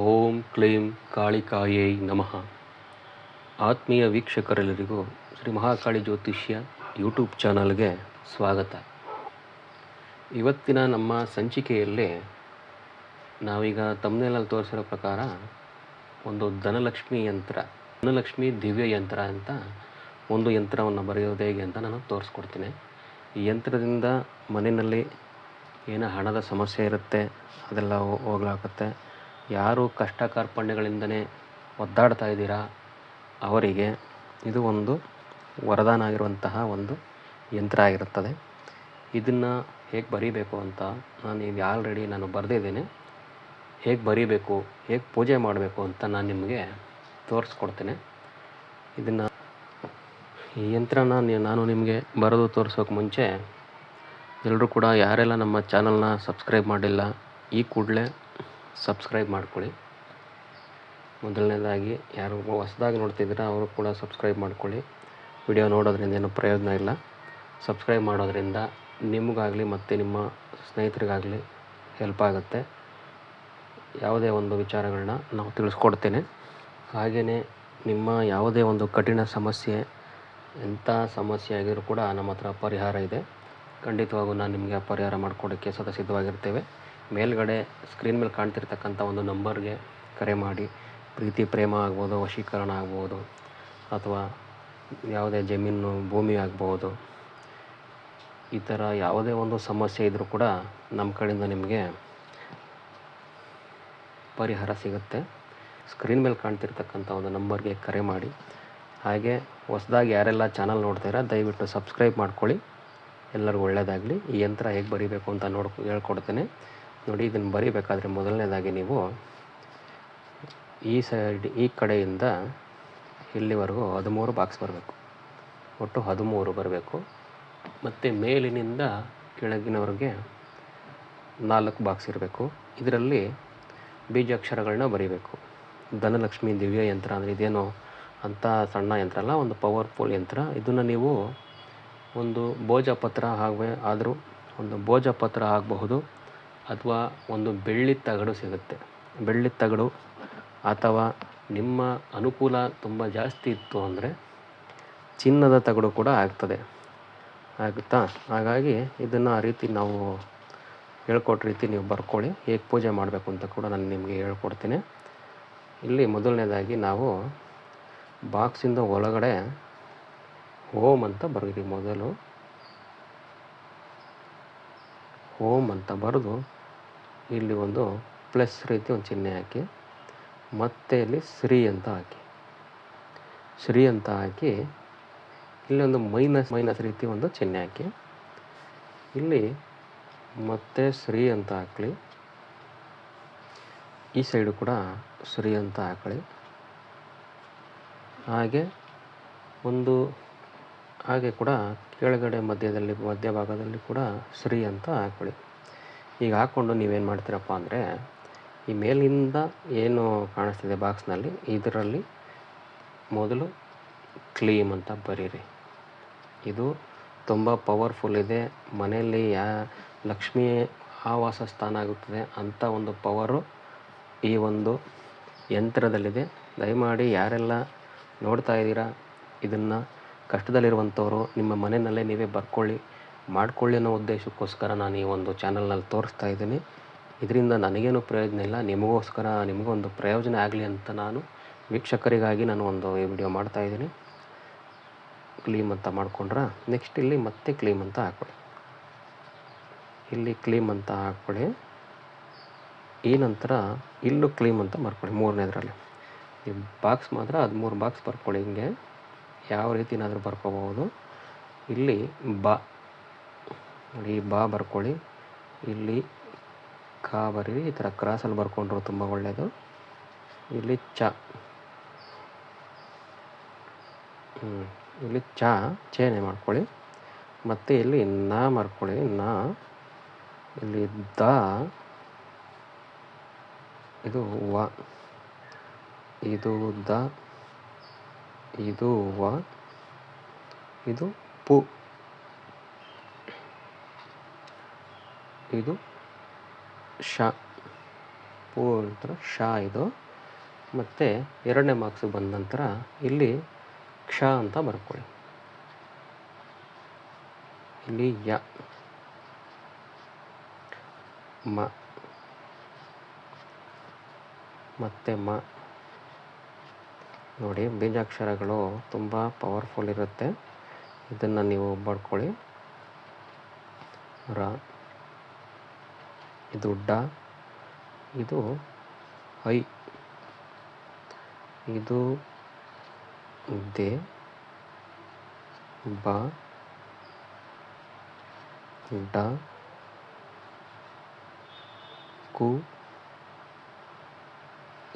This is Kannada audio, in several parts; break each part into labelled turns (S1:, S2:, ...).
S1: ಓಂ ಕ್ಲೀಂ ಕಾಳಿಕಾಯೈ ನಮಃ. ಆತ್ಮೀಯ ವೀಕ್ಷಕರೆಲ್ಲರಿಗೂ ಶ್ರೀ ಮಹಾಕಾಳಿ ಜ್ಯೋತಿಷ್ಯ ಯೂಟ್ಯೂಬ್ ಚಾನಲ್ಗೆ ಸ್ವಾಗತ. ಇವತ್ತಿನ ನಮ್ಮ ಸಂಚಿಕೆಯಲ್ಲಿ ನಾವೀಗ ತಮ್ಮನೇಲಲ್ಲಿ ತೋರಿಸಿರೋ ಪ್ರಕಾರ ಒಂದು ಧನಲಕ್ಷ್ಮಿ ಯಂತ್ರ, ಧನಲಕ್ಷ್ಮಿ ದಿವ್ಯ ಯಂತ್ರ ಅಂತ ಒಂದು ಯಂತ್ರವನ್ನು ಬರೆಯೋದು ಹೇಗೆ ಅಂತ ನಾನು ತೋರಿಸ್ಕೊಡ್ತೀನಿ. ಈ ಯಂತ್ರದಿಂದ ಮನೆಯಲ್ಲಿ ಏನೋ ಹಣದ ಸಮಸ್ಯೆ ಇರುತ್ತೆ, ಅದೆಲ್ಲ ಹೋಗ್ಲಾಕತ್ತೆ ಯಾರು ಕಷ್ಟ ಕಾರ್ಪಣ್ಯಗಳಿಂದನೇ ಒದ್ದಾಡ್ತಾ ಇದ್ದೀರಾ? ಅವರಿಗೆ ಇದು ಒಂದು ವರದಾನ ಆಗಿರುವಂತಹ ಒಂದು ಯಂತ್ರ ಆಗಿರುತ್ತದೆ. ಇದನ್ನು ಹೇಗೆ ಬರೀಬೇಕು ಅಂತ ನಾನು ಈಗ ಆಲ್ರೆಡಿ ನಾನು ಬರೆದಿದ್ದೀನಿ. ಹೇಗೆ ಬರೀಬೇಕು, ಹೇಗೆ ಪೂಜೆ ಮಾಡಬೇಕು ಅಂತ ನಾನು ನಿಮಗೆ ತೋರಿಸ್ಕೊಡ್ತೇನೆ. ಇದನ್ನು ಈ ಯಂತ್ರನ ನಾನು ನಿಮಗೆ ಬರೆದು ತೋರಿಸೋಕೆ ಮುಂಚೆ ಎಲ್ಲರೂ ಕೂಡ ಯಾರೆಲ್ಲ ನಮ್ಮ ಚಾನಲ್ನ ಸಬ್ಸ್ಕ್ರೈಬ್ ಮಾಡಿಲ್ಲ, ಈ ಕೂಡಲೇ ಸಬ್ಸ್ಕ್ರೈಬ್ ಮಾಡ್ಕೊಳ್ಳಿ. ಮೊದಲನೇದಾಗಿ, ಯಾರು ಹೊಸದಾಗಿ ನೋಡ್ತಿದ್ದೀರಾ, ಅವರು ಕೂಡ ಸಬ್ಸ್ಕ್ರೈಬ್ ಮಾಡ್ಕೊಳ್ಳಿ. ವಿಡಿಯೋ ನೋಡೋದ್ರಿಂದ ಏನು ಪ್ರಯೋಜನ ಇಲ್ಲ. ಸಬ್ಸ್ಕ್ರೈಬ್ ಮಾಡೋದ್ರಿಂದ ನಿಮಗಾಗಲಿ ಮತ್ತು ನಿಮ್ಮ ಸ್ನೇಹಿತರಿಗಾಗಲಿ ಹೆಲ್ಪ್ ಆಗುತ್ತೆ. ಯಾವುದೇ ಒಂದು ವಿಚಾರಗಳನ್ನ ನಾವು ತಿಳಿಸ್ಕೊಡ್ತೇನೆ. ಹಾಗೆಯೇ ನಿಮ್ಮ ಯಾವುದೇ ಒಂದು ಕಠಿಣ ಸಮಸ್ಯೆ, ಎಂಥ ಸಮಸ್ಯೆ ಆಗಿದ್ರೂ ಕೂಡ ನಮ್ಮ ಹತ್ರ ಪರಿಹಾರ ಇದೆ. ಖಂಡಿತವಾಗೂ ನಾನು ನಿಮಗೆ ಪರಿಹಾರ ಮಾಡಿಕೊಡೋಕ್ಕೆ ಸದಾ ಸಿದ್ಧವಾಗಿರ್ತೇವೆ. ಮೇಲ್ಗಡೆ ಸ್ಕ್ರೀನ್ ಮೇಲೆ ಕಾಣ್ತಿರ್ತಕ್ಕಂಥ ಒಂದು ನಂಬರ್ಗೆ ಕರೆ ಮಾಡಿ. ಪ್ರೀತಿ, ಪ್ರೇಮ ಆಗ್ಬೋದು, ವಶೀಕರಣ ಆಗ್ಬೋದು, ಅಥವಾ ಯಾವುದೇ ಜಮೀನು, ಭೂಮಿ ಆಗ್ಬೋದು. ಈ ಥರ ಯಾವುದೇ ಒಂದು ಸಮಸ್ಯೆ ಇದ್ದರೂ ಕೂಡ ನಮ್ಮ ಕಡೆಯಿಂದ ನಿಮಗೆ ಪರಿಹಾರ ಸಿಗುತ್ತೆ. ಸ್ಕ್ರೀನ್ ಮೇಲೆ ಕಾಣ್ತಿರ್ತಕ್ಕಂಥ ಒಂದು ನಂಬರ್ಗೆ ಕರೆ ಮಾಡಿ. ಹಾಗೆ ಹೊಸದಾಗಿ ಯಾರೆಲ್ಲ ಚಾನಲ್ ನೋಡ್ತೀರಾ ದಯವಿಟ್ಟು ಸಬ್ಸ್ಕ್ರೈಬ್ ಮಾಡ್ಕೊಳ್ಳಿ. ಎಲ್ಲರಿಗೂ ಒಳ್ಳೆಯದಾಗಲಿ ಈ ಯಂತ್ರ ಹೇಗೆ ಬರೀಬೇಕು ಅಂತ ನೋಡ್ಕೊ ಹೇಳ್ಕೊಡ್ತೇನೆ. ನೋಡಿ, ಇದನ್ನು ಬರೀಬೇಕಾದ್ರೆ ಮೊದಲನೇದಾಗಿ ನೀವು ಈ ಸೈಡ್, ಈ ಕಡೆಯಿಂದ ಇಲ್ಲಿವರೆಗೂ ಹದಿಮೂರು ಬಾಕ್ಸ್ ಬರಬೇಕು. ಒಟ್ಟು ಹದಿಮೂರು ಬರಬೇಕು. ಮತ್ತು ಮೇಲಿನಿಂದ ಕೆಳಗಿನವರೆಗೆ ನಾಲ್ಕು ಬಾಕ್ಸ್ ಇರಬೇಕು. ಇದರಲ್ಲಿ ಬೀಜಾಕ್ಷರಗಳನ್ನ ಬರೀಬೇಕು. ಧನಲಕ್ಷ್ಮಿ ದಿವ್ಯ ಯಂತ್ರ ಅಂದರೆ ಇದೇನೋ ಅಂಥ ಸಣ್ಣ ಯಂತ್ರ ಅಲ್ಲ, ಒಂದು ಪವರ್ಫುಲ್ ಯಂತ್ರ. ಇದನ್ನು ನೀವು ಒಂದು ಭೋಜಪತ್ರ ಹಾಗೆ ಆದರೂ, ಒಂದು ಭೋಜಪತ್ರ ಆಗಬಹುದು ಅಥವಾ ಒಂದು ಬೆಳ್ಳಿ ತಗಡು ಸಿಗುತ್ತೆ. ಬೆಳ್ಳಿ ತಗಡು ಅಥವಾ ನಿಮ್ಮ ಅನುಕೂಲ ತುಂಬ ಜಾಸ್ತಿ ಇತ್ತು ಅಂದರೆ ಚಿನ್ನದ ತಗಡು ಕೂಡ ಆಗ್ತದೆ. ಆಗುತ್ತಾ ಹಾಗಾಗಿ ಇದನ್ನು ಆ ರೀತಿ ನಾವು ಹೇಳ್ಕೊಟ್ಟ ರೀತಿ ನೀವು ಬರ್ಕೊಳ್ಳಿ. ಹೇಗೆ ಪೂಜೆ ಮಾಡಬೇಕು ಅಂತ ಕೂಡ ನಾನು ನಿಮಗೆ ಹೇಳ್ಕೊಡ್ತೀನಿ. ಇಲ್ಲಿ ಮೊದಲನೇದಾಗಿ ನಾವು ಬಾಕ್ಸಿಂದ ಒಳಗಡೆ ಓಮ್ ಅಂತ ಬರೀರಿ ಮೊದಲು. ಓಮ್ ಅಂತ ಬರೆದು ಇಲ್ಲಿ ಒಂದು ಪ್ಲಸ್ ರೀತಿ ಒಂದು ಚಿಹ್ನೆ ಹಾಕಿ, ಮತ್ತೆ ಇಲ್ಲಿ ಶ್ರೀ ಅಂತ ಹಾಕಿ. ಶ್ರೀ ಅಂತ ಹಾಕಿ, ಇಲ್ಲಿ ಒಂದು ಮೈನಸ್ ಮೈನಸ್ ರೀತಿ ಒಂದು ಚಿಹ್ನೆ ಹಾಕಿ. ಇಲ್ಲಿ ಮತ್ತೆ ಶ್ರೀ ಅಂತ ಹಾಕಲಿ. ಈ ಸೈಡು ಕೂಡ ಶ್ರೀ ಅಂತ ಹಾಕಳಿ ಹಾಗೆ ಒಂದು, ಹಾಗೆ ಕೂಡ ಕೆಳಗಡೆ ಮಧ್ಯದಲ್ಲಿ, ಮಧ್ಯಭಾಗದಲ್ಲಿ ಕೂಡ ಶ್ರೀ ಅಂತ ಹಾಕೊಳ್ಳಿ ಈಗ ಹಾಕ್ಕೊಂಡು ನೀವೇನು ಮಾಡ್ತೀರಪ್ಪ ಅಂದರೆ, ಈ ಮೇಲಿಂದ ಏನು ಕಾಣಿಸ್ತಿದೆ ಬಾಕ್ಸ್ನಲ್ಲಿ, ಇದರಲ್ಲಿ ಮೊದಲು ಕ್ಲೀಮ್ ಅಂತ ಬರೀರಿ. ಇದು ತುಂಬ ಪವರ್ಫುಲ್ ಇದೆ. ಮನೆಯಲ್ಲಿ ಯಾ, ಲಕ್ಷ್ಮಿ ಆವಾಸ ಸ್ಥಾನ ಆಗುತ್ತದೆ ಅಂಥ ಒಂದು ಪವರು ಈ ಒಂದು ಯಂತ್ರದಲ್ಲಿದೆ. ದಯಮಾಡಿ ಯಾರೆಲ್ಲ ನೋಡ್ತಾ ಇದ್ದೀರಾ, ಇದನ್ನು ಕಷ್ಟದಲ್ಲಿರುವಂಥವರು, ನಿಮ್ಮ ಮನೆಯಲ್ಲೇ ನೀವೇ ಬರ್ಕೊಳ್ಳಿ. ಮಾಡ್ಕೊಳ್ಳಿ ಅನ್ನೋ ಉದ್ದೇಶಕ್ಕೋಸ್ಕರ ನಾನು ಈ ಒಂದು ಚಾನಲ್ನಲ್ಲಿ ತೋರಿಸ್ತಾ ಇದ್ದೀನಿ. ಇದರಿಂದ ನನಗೇನು ಪ್ರಯೋಜನ ಇಲ್ಲ, ನಿಮಗೋಸ್ಕರ ನಿಮಗೊಂದು ಪ್ರಯೋಜನ ಆಗಲಿ ಅಂತ ನಾನು ವೀಕ್ಷಕರಿಗಾಗಿ ನಾನು ಒಂದು ಈ ವಿಡಿಯೋ ಮಾಡ್ತಾ ಇದ್ದೀನಿ. ಕ್ಲೀಮ್ ಅಂತ ಮಾಡ್ಕೊಂಡ್ರೆ? ನೆಕ್ಸ್ಟ್ ಇಲ್ಲಿ ಮತ್ತೆ ಕ್ಲೀಮ್ ಅಂತ ಹಾಕ್ಕೊಳ್ಳಿ ಇಲ್ಲಿ ಕ್ಲೀಮ್ ಅಂತ ಹಾಕ್ಕೊಳ್ಳಿ ಈ ನಂತರ ಇಲ್ಲೂ ಕ್ಲೀಮ್ ಅಂತ ಬರ್ಕೊಳ್ಳಿ ಮೂರನೇದರಲ್ಲಿ. ಈ ಬಾಕ್ಸ್ ಮಾತ್ರ ಹದಿಮೂರು ಬಾಕ್ಸ್ ಬರ್ಕೊಳ್ಳಿ ಹಿಂಗೆ. ಯಾವ ರೀತಿನಾದರೂ ಬರ್ಕೋಬಹುದು ಇಲ್ಲಿ ಬಾ ನೋಡಿ, ಬಾ ಬರ್ಕೊಳ್ಳಿ. ಇಲ್ಲಿ ಕಾ ಬರೀರಿ ಈ ಥರ ಕ್ರಾಸಲ್ಲಿ ಬರ್ಕೊಂಡ್ರು ತುಂಬ ಒಳ್ಳೆಯದು ಇಲ್ಲಿ ಚ. ಇಲ್ಲಿ ಚ, ಚೇನೆ ಮಾಡ್ಕೊಳ್ಳಿ. ಮತ್ತು ಇಲ್ಲಿ ನಾ ಮಾಡ್ಕೊಳ್ಳಿ, ನಾ. ಇಲ್ಲಿ ದ. ಇದು ವ. ಇದು ದ. ಇದು ವ. ಇದು ಪು. ಇದು ಶ, ಪೂ ನಂತರ ಶ ಇದು. ಮತ್ತು ಎರಡನೇ ಮಾರ್ಕ್ಸ್ ಬಂದ ನಂತರ ಇಲ್ಲಿ ಕ್ಷ ಅಂತ ಬರ್ಕೊಳ್ಳಿ. ಇಲ್ಲಿ ಯ. ಮ. ಮತ್ತೆ ಮ. ನೋಡಿ ಬೀಜಾಕ್ಷರಗಳು ತುಂಬ ಪವರ್ಫುಲ್ ಇರುತ್ತೆ. ಇದನ್ನು ನೀವು ಬಡ್ಕೊಳ್ಳಿ ರ. ಇದು ಡ, ಇದು ಐ, ಇದು ದೆ, ಬ, ಡ, ಕು,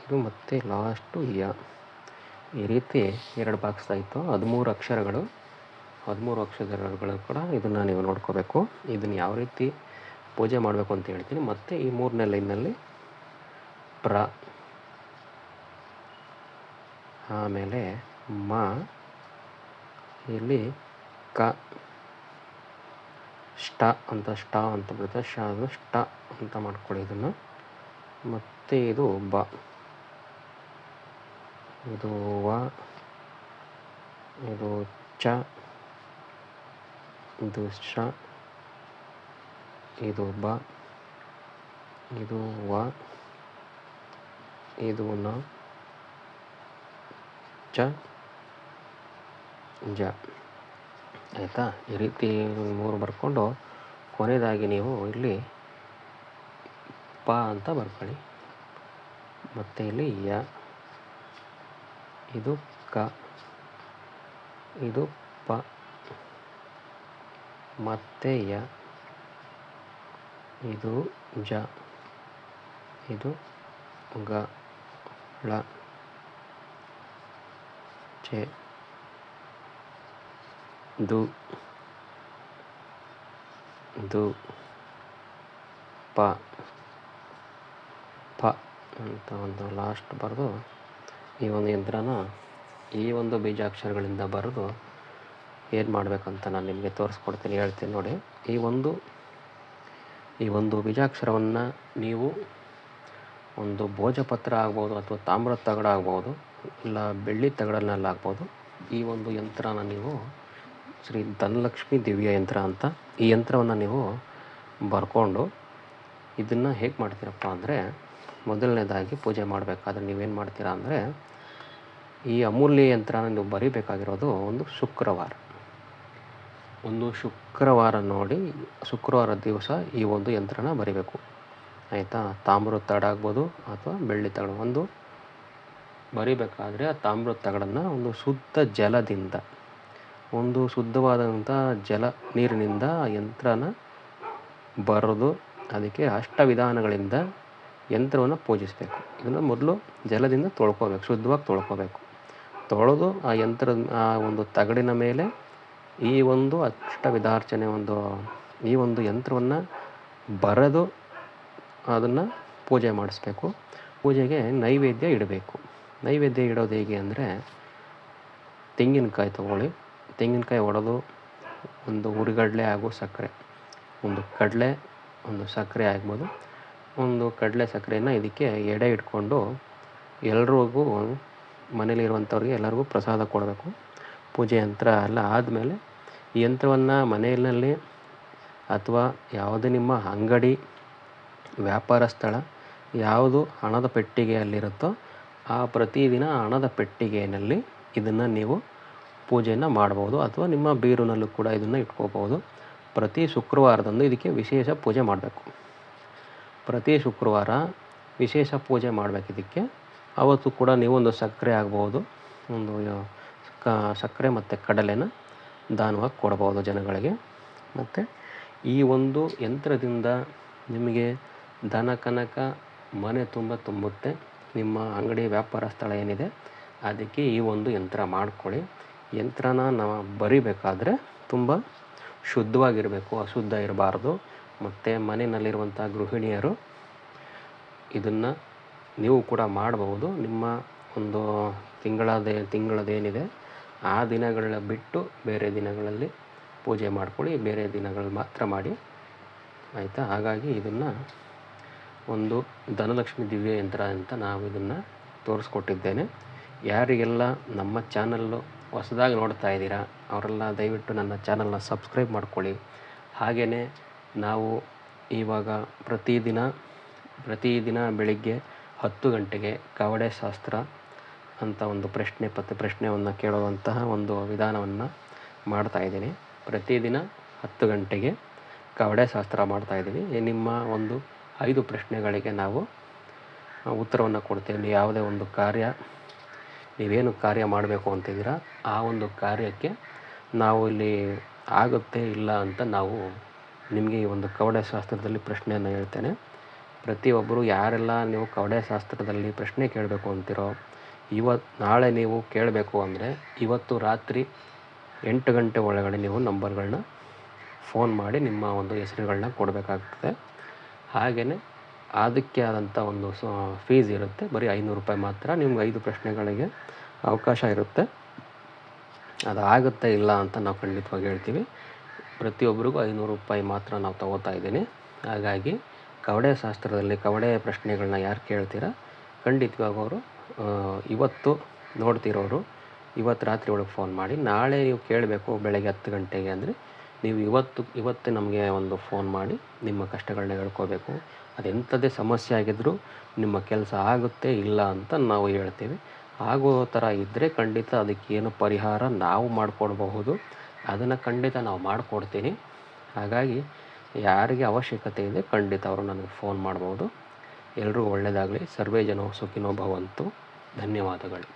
S1: ಇದು ಮತ್ತೆ ಲಾಸ್ಟು ಯ. ಈ ರೀತಿ ಎರಡು ಬಾಕ್ಸ್ ಆಯಿತು. ಹದಿಮೂರು ಅಕ್ಷರಗಳು. ಹದಿಮೂರು ಅಕ್ಷರಗಳು ಕೂಡ ಇದನ್ನು ನೀವು ನೋಡ್ಕೋಬೇಕು. ಇದನ್ನು ಯಾವ ರೀತಿ ಪೂಜೆ ಮಾಡಬೇಕು ಅಂತ ಹೇಳ್ತೀನಿ. ಮತ್ತು ಈ ಮೂರನೇ ಲೈನಲ್ಲಿ ಪ್ರ. ಆಮೇಲೆ ಮ. ಇಲ್ಲಿ ಕ. ಷ್ಟ ಅಂತ ಷ್ಟ ಅಂತ ಬರುತ್ತೆ. ಶ ಅದು ಷ್ಟ ಅಂತ ಮಾಡ್ಕೊಳ್ಳಿ ಇದನ್ನು. ಮತ್ತು ಇದು ಬ. ಇದು ವ. ಇದು ಚ. ಇದು ಶ. ಇದು ಬ ಇದು ವ, ಇದು ನ, ಚ, ಜ. ಆಯಿತಾ? ಈ ರೀತಿ ಮೂರು ಬರ್ಕೊಂಡು ಕೊನೆಯದಾಗಿ ನೀವು ಇಲ್ಲಿ ಪ ಅಂತ ಬರ್ಕೊಳ್ಳಿ. ಮತ್ತು ಇಲ್ಲಿ ಯ, ಇದು ಕ, ಇದು ಪ, ಮತ್ತೆ ಯ. ಇದು ಜ, ಇದು ಗ, ಳ, ಚೆ, ದು ದು, ಪ ಪ ಅಂತ ಒಂದು ಲಾಸ್ಟ್ ಬರೆದು ಈ ಒಂದು ಯಂತ್ರನ ಈ ಒಂದು ಬೀಜಾಕ್ಷರಗಳಿಂದ ಬರೆದು ಏನು ಮಾಡಬೇಕಂತ ನಾನು ನಿಮಗೆ ತೋರಿಸ್ಕೊಡ್ತೀನಿ, ಹೇಳ್ತೀನಿ ನೋಡಿ. ಈ ಒಂದು ಈ ಒಂದು ಬೀಜಾಕ್ಷರವನ್ನು ನೀವು ಒಂದು ಭೋಜಪತ್ರ ಆಗ್ಬೋದು ಅಥವಾ ತಾಮ್ರದ ತಗಡ ಆಗ್ಬೋದು, ಇಲ್ಲ ಬೆಳ್ಳಿ ತಗಡಲ್ಲೆಲ್ಲ ಆಗ್ಬೋದು, ಈ ಒಂದು ಯಂತ್ರನ ನೀವು ಶ್ರೀ ಧನಲಕ್ಷ್ಮಿ ದಿವ್ಯ ಯಂತ್ರ ಅಂತ ಈ ಯಂತ್ರವನ್ನು ನೀವು ಬರ್ಕೊಂಡು ಇದನ್ನು ಹೇಗೆ ಮಾಡ್ತೀರಪ್ಪ ಅಂದರೆ ಮೊದಲನೇದಾಗಿ ಪೂಜೆ ಮಾಡಬೇಕಾದ್ರೆ ನೀವೇನು ಮಾಡ್ತೀರಾ ಅಂದರೆ ಈ ಅಮೂಲ್ಯ ಯಂತ್ರನ ನೀವು ಬರಿಬೇಕಾಗಿರೋದು ಒಂದು ಶುಕ್ರವಾರ. ಒಂದು ಶುಕ್ರವಾರ ನೋಡಿ, ಶುಕ್ರವಾರ ದಿವಸ ಈ ಒಂದು ಯಂತ್ರನ ಬರಿಬೇಕು. ಆಯಿತಾ? ತಾಮ್ರದ ತಗಡ ಆಗ್ಬೋದು ಅಥವಾ ಬೆಳ್ಳಿ ತಗಡ. ಒಂದು ಬರಿಬೇಕಾದ್ರೆ ಆ ತಾಮ್ರದ ತಗಡನ್ನು ಒಂದು ಶುದ್ಧ ಜಲದಿಂದ, ಒಂದು ಶುದ್ಧವಾದಂಥ ಜಲ ನೀರಿನಿಂದ ಆ ಯಂತ್ರನ ಬರೆದು ಅದಕ್ಕೆ ಅಷ್ಟ ವಿಧಾನಗಳಿಂದ ಯಂತ್ರವನ್ನು ಪೂಜಿಸಬೇಕು. ಇದನ್ನು ಮೊದಲು ಜಲದಿಂದ ತೊಳ್ಕೊಬೇಕು, ಶುದ್ಧವಾಗಿ ತೊಳ್ಕೊಬೇಕು. ತೊಳೆದು ಆ ಯಂತ್ರದ, ಆ ಒಂದು ತಗಡಿನ ಮೇಲೆ ಈ ಒಂದು ಅಷ್ಟ ವಿದಾರ್ಚನೆ ಒಂದು, ಈ ಒಂದು ಯಂತ್ರವನ್ನು ಬರೆದು ಅದನ್ನು ಪೂಜೆ ಮಾಡಿಸ್ಬೇಕು. ಪೂಜೆಗೆ ನೈವೇದ್ಯ ಇಡಬೇಕು. ನೈವೇದ್ಯ ಇಡೋದು ಹೇಗೆ ಅಂದರೆ, ತೆಂಗಿನಕಾಯಿ ತಗೊಳ್ಳಿ. ತೆಂಗಿನಕಾಯಿ ಒಡೆದು ಒಂದು ಹುರಿಗಡಲೆ ಹಾಗೂ ಸಕ್ಕರೆ. ಒಂದು ಕಡಲೆ, ಒಂದು ಸಕ್ಕರೆ ಆಗ್ಬೋದು. ಒಂದು ಕಡಲೆ ಸಕ್ಕರೆಯನ್ನು ಇದಕ್ಕೆ ಎಡೆ ಇಟ್ಕೊಂಡು ಎಲ್ರಿಗೂ ಮನೇಲಿರುವಂಥವ್ರಿಗೆ ಎಲ್ಲರಿಗೂ ಪ್ರಸಾದ ಕೊಡಬೇಕು. ಪೂಜೆ ಯಂತ್ರ ಎಲ್ಲ ಆದಮೇಲೆ ಈ ಯಂತ್ರವನ್ನು ಮನೆಯಲ್ಲಿ ಅಥವಾ ಯಾವುದೇ ನಿಮ್ಮ ಅಂಗಡಿ, ವ್ಯಾಪಾರ ಸ್ಥಳ, ಯಾವುದು ಹಣದ ಪೆಟ್ಟಿಗೆಯಲ್ಲಿರುತ್ತೋ ಆ ಪ್ರತಿದಿನ ಹಣದ ಪೆಟ್ಟಿಗೆಯಲ್ಲಿ ಇದನ್ನು ನೀವು ಪೂಜೆಯನ್ನು ಮಾಡ್ಬೋದು ಅಥವಾ ನಿಮ್ಮ ಬೀರುನಲ್ಲೂ ಕೂಡ ಇದನ್ನು ಇಟ್ಕೋಬೋದು ಪ್ರತಿ ಶುಕ್ರವಾರದಂದು ಇದಕ್ಕೆ ವಿಶೇಷ ಪೂಜೆ ಮಾಡಬೇಕು. ಪ್ರತಿ ಶುಕ್ರವಾರ ವಿಶೇಷ ಪೂಜೆ ಮಾಡಬೇಕು ಇದಕ್ಕೆ. ಅವತ್ತು ಕೂಡ ನೀವು ಒಂದು ಸಕ್ಕರೆ ಆಗ್ಬೋದು, ಒಂದು ಸಕ್ಕರೆ ಮತ್ತು ಕಡಲೆನ ದಾನವಾಗಿ ಕೊಡಬಹುದು ಜನಗಳಿಗೆ. ಮತ್ತು ಈ ಒಂದು ಯಂತ್ರದಿಂದ ನಿಮಗೆ ದನ ಕನಕ ಮನೆ ತುಂಬ ತುಂಬುತ್ತೆ. ನಿಮ್ಮ ಅಂಗಡಿ ವ್ಯಾಪಾರ ಸ್ಥಳ ಏನಿದೆ, ಅದಕ್ಕೆ ಈ ಒಂದು ಯಂತ್ರ ಮಾಡ್ಕೊಳ್ಳಿ. ಯಂತ್ರನ ನಾವು ಬರಿಬೇಕಾದ್ರೆ ತುಂಬ ಶುದ್ಧವಾಗಿರಬೇಕು, ಅಶುದ್ಧ ಇರಬಾರ್ದು. ಮತ್ತು ಮನೆಯಲ್ಲಿರುವಂಥ ಗೃಹಿಣಿಯರು ಇದನ್ನು ನೀವು ಕೂಡ ಮಾಡಬಹುದು. ನಿಮ್ಮ ಒಂದು ತಿಂಗಳದೇ, ತಿಂಗಳದೇನಿದೆ ಆ ದಿನಗಳನ್ನ ಬಿಟ್ಟು ಬೇರೆ ದಿನಗಳಲ್ಲಿ ಪೂಜೆ ಮಾಡ್ಕೊಳ್ಳಿ, ಬೇರೆ ದಿನಗಳು ಮಾತ್ರ ಮಾಡಿ. ಆಯಿತಾ? ಹಾಗಾಗಿ ಇದನ್ನು ಒಂದು ಧನಲಕ್ಷ್ಮಿ ದಿವ್ಯ ಯಂತ್ರ ಅಂತ ನಾವು ಇದನ್ನು ತೋರಿಸ್ಕೊಟ್ಟಿದ್ದೇನೆ. ಯಾರಿಗೆಲ್ಲ ನಮ್ಮ ಚಾನಲ್ಲು ಹೊಸದಾಗಿ ನೋಡ್ತಾ ಇದ್ದೀರಾ, ಅವರೆಲ್ಲ ದಯವಿಟ್ಟು ನನ್ನ ಚಾನಲ್ನ ಸಬ್ಸ್ಕ್ರೈಬ್ ಮಾಡ್ಕೊಳ್ಳಿ. ಹಾಗೆಯೇ ನಾವು ಇವಾಗ ಪ್ರತಿದಿನ ಪ್ರತಿದಿನ ಬೆಳಿಗ್ಗೆ ಹತ್ತು ಗಂಟೆಗೆ ಕವಡೆ ಶಾಸ್ತ್ರ ಅಂತ ಒಂದು ಪ್ರಶ್ನೆ ಪತ್ತೆ ಪ್ರಶ್ನೆಯನ್ನು ಕೇಳುವಂತಹ ಒಂದು ವಿಧಾನವನ್ನು ಮಾಡ್ತಾಯಿದ್ದೀನಿ ಪ್ರತಿದಿನ ಹತ್ತು ಗಂಟೆಗೆ ಕವಡೆ ಶಾಸ್ತ್ರ ಮಾಡ್ತಾಯಿದ್ದೀನಿ ನಿಮ್ಮ ಒಂದು ಐದು ಪ್ರಶ್ನೆಗಳಿಗೆ ನಾವು ಉತ್ತರವನ್ನು ಕೊಡ್ತೀವಿ. ಯಾವುದೇ ಒಂದು ಕಾರ್ಯ, ನೀವೇನು ಕಾರ್ಯ ಮಾಡಬೇಕು ಅಂತಿದ್ದೀರಾ, ಆ ಒಂದು ಕಾರ್ಯಕ್ಕೆ ನಾವು ಇಲ್ಲಿ ಆಗುತ್ತೆ ಇಲ್ಲ ಅಂತ ನಾವು ನಿಮಗೆ ಈ ಒಂದು ಕವಡೆ ಶಾಸ್ತ್ರದಲ್ಲಿ ಪ್ರಶ್ನೆಯನ್ನು ಹೇಳ್ತೇನೆ. ಪ್ರತಿಯೊಬ್ಬರು ಯಾರೆಲ್ಲ ನೀವು ಕವಡೆ ಶಾಸ್ತ್ರದಲ್ಲಿ ಪ್ರಶ್ನೆ ಕೇಳಬೇಕು ಅಂತಿರೋ ಇವತ್ತು ನಾಳೆ ನೀವು ಕೇಳಬೇಕು ಅಂದರೆ ಇವತ್ತು ರಾತ್ರಿ ಎಂಟು ಗಂಟೆ ಒಳಗಡೆ ನೀವು ನಂಬರ್ಗಳನ್ನ ಫೋನ್ ಮಾಡಿ ನಿಮ್ಮ ಒಂದು ಹೆಸರುಗಳನ್ನ ಕೊಡಬೇಕಾಗ್ತದೆ. ಹಾಗೆಯೇ ಅದಕ್ಕೆ ಆದಂಥ ಒಂದು ಫೀಸ್ ಇರುತ್ತೆ. ಬರೀ ಐನೂರು ರೂಪಾಯಿ ಮಾತ್ರ ನಿಮ್ಗೆ ಐದು ಪ್ರಶ್ನೆಗಳಿಗೆ ಅವಕಾಶ ಇರುತ್ತೆ. ಅದು ಆಗುತ್ತೆ ಇಲ್ಲ ಅಂತ ನಾವು ಖಂಡಿತವಾಗಿ ಹೇಳ್ತೀವಿ. ಪ್ರತಿಯೊಬ್ಬರಿಗೂ ಐನೂರು ರೂಪಾಯಿ ಮಾತ್ರ ನಾವು ತಗೋತಾ ಇದ್ದೀನಿ. ಹಾಗಾಗಿ ಕವಡೆ ಶಾಸ್ತ್ರದಲ್ಲಿ ಕವಡೆ ಪ್ರಶ್ನೆಗಳನ್ನ ಯಾರು ಕೇಳ್ತೀರಾ? ಖಂಡಿತವಾಗಿ ಅವರು ಇವತ್ತು ನೋಡ್ತಿರೋರು, ಇವತ್ತು ರಾತ್ರಿ ಒಳಗೆ ಫೋನ್ ಮಾಡಿ, ನಾಳೆ ನೀವು ಕೇಳಬೇಕು ಬೆಳಗ್ಗೆ ಹತ್ತು ಗಂಟೆಗೆ ಅಂದರೆ, ನೀವು ಇವತ್ತು, ಇವತ್ತೇ ನಮಗೆ ಒಂದು ಫೋನ್ ಮಾಡಿ, ನಿಮ್ಮ ಕಷ್ಟಗಳನ್ನ ಹೇಳ್ಕೋಬೇಕು. ಅದೆಂಥದ್ದೇ ಸಮಸ್ಯೆ ಆಗಿದ್ದರೂ ನಿಮ್ಮ ಕೆಲಸ ಆಗುತ್ತೆ, ಇಲ್ಲ ಅಂತ ನಾವು ಹೇಳ್ತೀವಿ. ಆಗೋ ಥರ ಇದ್ದರೆ ಖಂಡಿತ ಅದಕ್ಕೇನು ಪರಿಹಾರ ನಾವು ಮಾಡಿಕೊಡ್ಬಹುದು. ಅದನ್ನು ಖಂಡಿತ ನಾವು ಮಾಡಿಕೊಡ್ತೀನಿ. ಹಾಗಾಗಿ ಯಾರಿಗೆ ಅವಶ್ಯಕತೆ ಇದೆ ಖಂಡಿತ ಅವರು ನನಗೆ ಫೋನ್ ಮಾಡ್ಬೋದು. ಎಲ್ಲರೂ ಒಳ್ಳೆಯದಾಗಲಿ ಸರ್ವೇ ಜನ ಸುಖಿನೋ ಭವಂತು. ಧನ್ಯವಾದಗಳು.